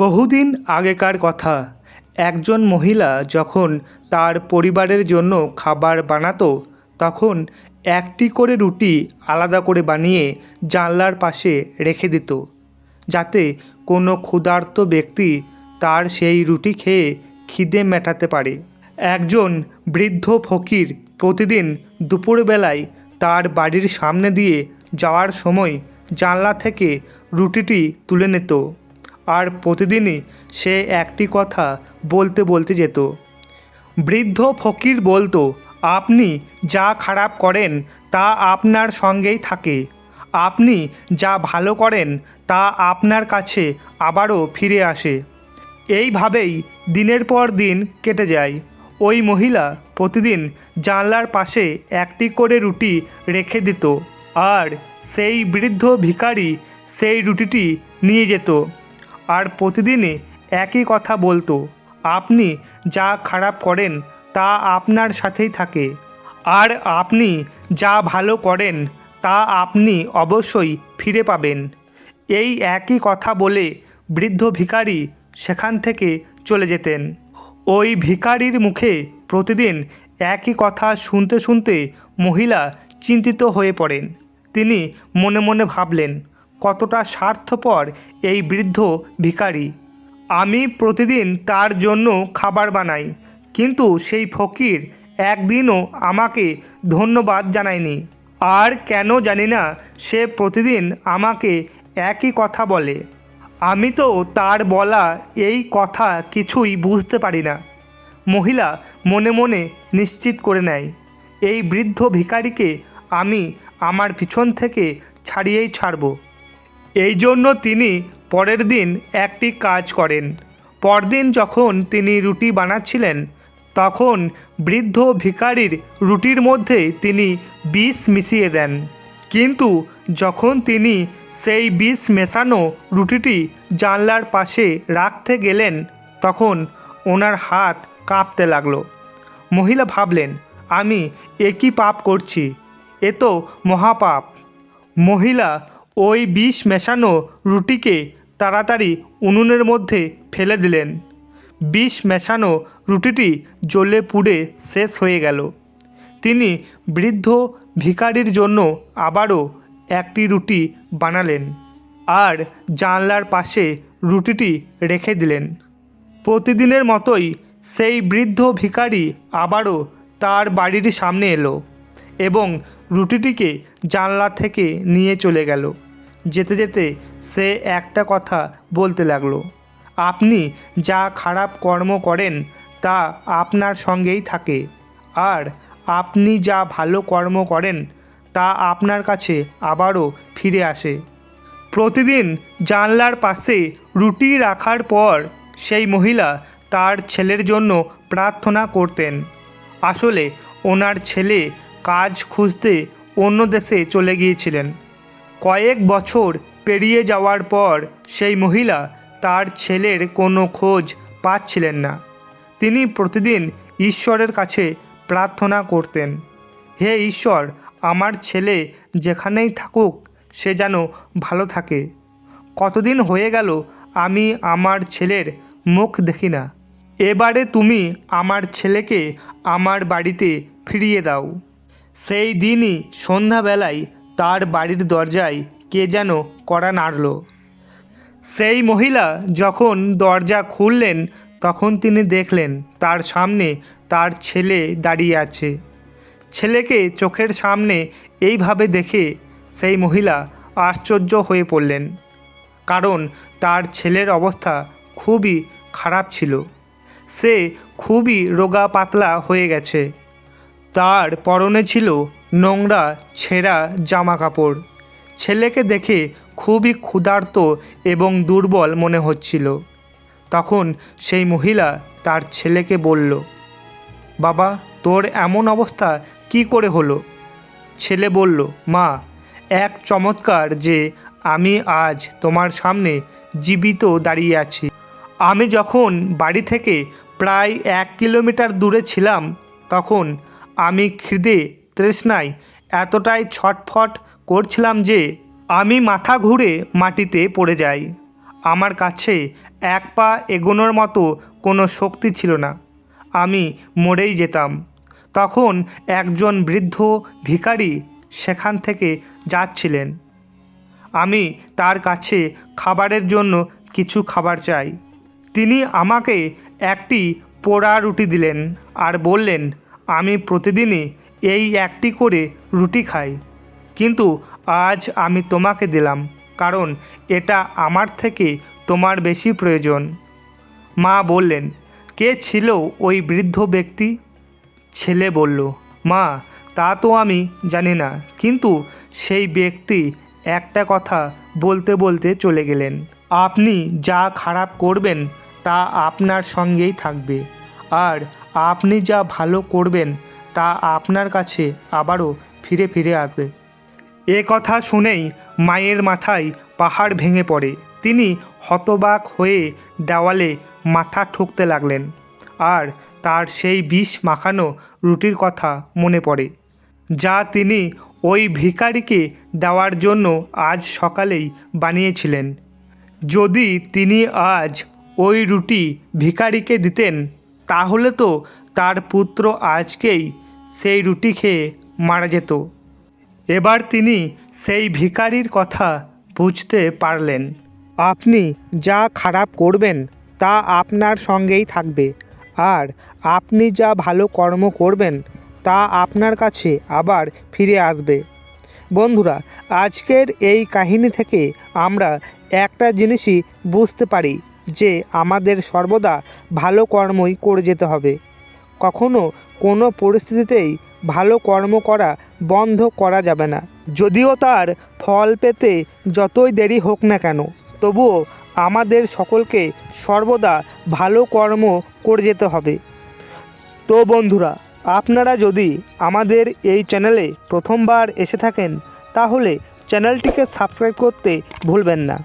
বহুদিন আগেকার কথা। একজন মহিলা যখন তার পরিবারের জন্য খাবার বানাতো, তখন একটি করে রুটি আলাদা করে বানিয়ে জানলার পাশে রেখে দিত, যাতে কোনো ক্ষুধার্ত ব্যক্তি তার সেই রুটি খেয়ে খিদে মেটাতে পারে। একজন বৃদ্ধ ফকির প্রতিদিন দুপুরবেলায় তার বাড়ির সামনে দিয়ে যাওয়ার সময় জানলা থেকে রুটিটি তুলে নিত। আর প্রতিদিনই সে একটি কথা বলতে বলতে যেত। বৃদ্ধ ফকির বলতো, আপনি যা খারাপ করেন, তা আপনার সঙ্গেই থাকে। আপনি যা ভালো করেন, তা আপনার কাছে আবারও ফিরে আসে। এইভাবেই দিনের পর দিন কেটে যায়। ওই মহিলা প্রতিদিন জানলার পাশে একটি করে রুটি রেখে দিত, আর সেই বৃদ্ধ ভিখারি সেই রুটিটি নিয়ে যেত। আর প্রতিদিনই একই কথা বলতো। আপনি যা খারাপ করেন, তা আপনার সাথেই থাকে। আর আপনি যা ভালো করেন, তা আপনি অবশ্যই ফিরে পাবেন। এই একই কথা বলে বৃদ্ধ ভিখারি সেখান থেকে চলে যেতেন। ওই ভিখারির মুখে প্রতিদিন একই কথা শুনতে শুনতে মহিলা চিন্তিত হয়ে পড়েন। তিনি মনে মনে ভাবলেন কতটা স্বার্থপর এই বৃদ্ধ ভিখারি। আমি প্রতিদিন তার জন্য খাবার বানাই, কিন্তু সেই ফকির একদিনও আমাকে ধন্যবাদ জানায়নি। আর কেন জানি না, সে প্রতিদিন আমাকে একই কথা বলে। আমি তো তার বলা এই কথা কিছুই বুঝতে পারি না। মহিলা মনে মনে নিশ্চিত করে নেয়, এই বৃদ্ধ ভিখারিকে আমি আমার পিছন থেকে ছাড়িয়েই ছাড়ব। এই জন্য তিনি পরের দিন একটি কাজ করেন। পরদিন যখন তিনি রুটি বানাচ্ছিলেন, তখন বৃদ্ধ ভিখারির রুটির মধ্যে তিনি বিষ মিশিয়ে দেন। কিন্তু যখন তিনি সেই বিষ মেশানো রুটিটি জানলার পাশে রাখতে গেলেন, তখন ওনার হাত কাঁপতে লাগল। মহিলা ভাবলেন, আমি একই পাপ করছি? এ তো মহাপাপ। মহিলা ওই বিষ মেশানো রুটিকে তাড়াতাড়ি উনুনের মধ্যে ফেলে দিলেন। বিষ মেশানো রুটিটি জ্বলে পুড়ে শেষ হয়ে গেল। তিনি বৃদ্ধ ভিকারির জন্য আবারও একটি রুটি বানালেন আর জানলার পাশে রুটিটি রেখে দিলেন। প্রতিদিনের মতোই সেই বৃদ্ধ ভিখারি আবারও তার বাড়ির সামনে এলো এবং রুটিটিকে জানলা থেকে নিয়ে চলে গেল। যেতে যেতে সে একটা কথা বলতে লাগল। আপনি যা খারাপ কর্ম করেন, তা আপনার সঙ্গেই থাকে। আর আপনি যা ভালো কর্ম করেন, তা আপনার কাছে আবারও ফিরে আসে। প্রতিদিন জানলার পাশে রুটি রাখার পর সেই মহিলা তার ছেলের জন্য প্রার্থনা করতেন। আসলে ওনার ছেলে কাজ খুঁজতে অন্য দেশে চলে গিয়েছিলেন। কয়েক বছর পেরিয়ে যাওয়ার পর সেই মহিলা তার ছেলের কোনো খোঁজ পাচ্ছিলেন না। তিনি প্রতিদিন ঈশ্বরের কাছে প্রার্থনা করতেন, হে ঈশ্বর, আমার ছেলে যেখানেই থাকুক, সে যেন ভালো থাকে। কতদিন হয়ে গেল আমি আমার ছেলের মুখ দেখি না। এবারে তুমি আমার ছেলেকে আমার বাড়িতে ফিরিয়ে দাও। সেই দিনই সন্ধ্যাবেলায় তার বাড়ির দরজায় কে যেন কড়া নাড়ল। সেই মহিলা যখন দরজা খুললেন, তখন তিনি দেখলেন তার সামনে তার ছেলে দাঁড়িয়ে আছে। ছেলেকে চোখের সামনে এইভাবে দেখে সেই মহিলা আশ্চর্য হয়ে পড়লেন, কারণ তার ছেলের অবস্থা খুবই খারাপ ছিল। সে খুবই রোগা পাতলা হয়ে গেছে। তার পরনে ছিল নোংরা ছেঁড়া জামা কাপড় ছেলেকে দেখে খুবই ক্ষুধার্ত এবং দুর্বল মনে হচ্ছিল। তখন সেই মহিলা তার ছেলেকে বলল, বাবা, তোর এমন অবস্থা কি করে হলো? ছেলে বলল, মা, এক চমৎকার যে আমি আজ তোমার সামনে জীবিত দাঁড়িয়ে আছি। আমি যখন বাড়ি থেকে প্রায় এক কিলোমিটার দূরে ছিলাম, তখন আমি খিদে তৃষ্ণায় এতটাই ছটফট করছিলাম যে আমি মাথা ঘুরে মাটিতে পড়ে যাই। আমার কাছে এক পা এগোনোর মতো কোনো শক্তি ছিল না। আমি মরেই যেতাম। তখন একজন বৃদ্ধ ভিখারি সেখান থেকে যাচ্ছিলেন। আমি তার কাছে খাবারের জন্য কিছু খাবার চাই। তিনি আমাকে একটি পোড়া রুটি দিলেন আর বললেন আমি প্রতিদিনই এই একটি করে রুটি খাই। কিন্তু আজ আমি তোমাকে দিলাম, কারণ এটা আমার থেকে তোমার বেশি প্রয়োজন। মা বললেন, কে ছিল ওই বৃদ্ধ ব্যক্তি? ছেলে বলল, মা, তা তো আমি জানি না। কিন্তু সেই ব্যক্তি একটা কথা বলতে বলতে চলে গেলেন, আপনি যা খারাপ করবেন তা আপনার সঙ্গেই থাকবে। আর আপনি যা ভালো করবেন, তা আপনার কাছে আবারও ফিরে ফিরে আসবে। এ কথা শুনেই মায়ের মাথায় পাহাড় ভেঙে পড়ে। তিনি হতবাক হয়ে দেওয়ালে মাথা ঠুকতে লাগলেন আর তার সেই বিষ মাখানো রুটির কথা মনে পড়ে, যা তিনি ওই ভিকারিকে দেওয়ার জন্য আজ সকালেই বানিয়েছিলেন। যদি তিনি আজ ওই রুটি ভিখারিকে দিতেন তাহলে তো তার পুত্র আজকেই সেই রুটি খেয়ে মারা যেত। এবার তিনি সেই ভিখারির কথা বুঝতে পারলেন। আপনি যা খারাপ করবেন, তা আপনার সঙ্গেই থাকবে। আর আপনি যা ভালো কর্ম করবেন, তা আপনার কাছে আবার ফিরে আসবে। বন্ধুরা, আজকের এই কাহিনী থেকে আমরা একটা জিনিসই বুঝতে পারি। যে আমাদের সর্বদা ভালো কর্মই করে যেতে হবে। কখনো কোনো পরিস্থিতিতেই ভালো কর্ম করা বন্ধ করা যাবে না। যদিও তার ফল পেতে যতই দেরি হোক না কেন, তবুও আমাদের সকলকে সর্বদা ভালো কর্ম করে যেতে হবে। তো বন্ধুরা, আপনারা যদি আমাদের এই চ্যানেলে প্রথমবার এসে থাকেন, তাহলে চ্যানেলটিকে সাবস্ক্রাইব করতে ভুলবেন না।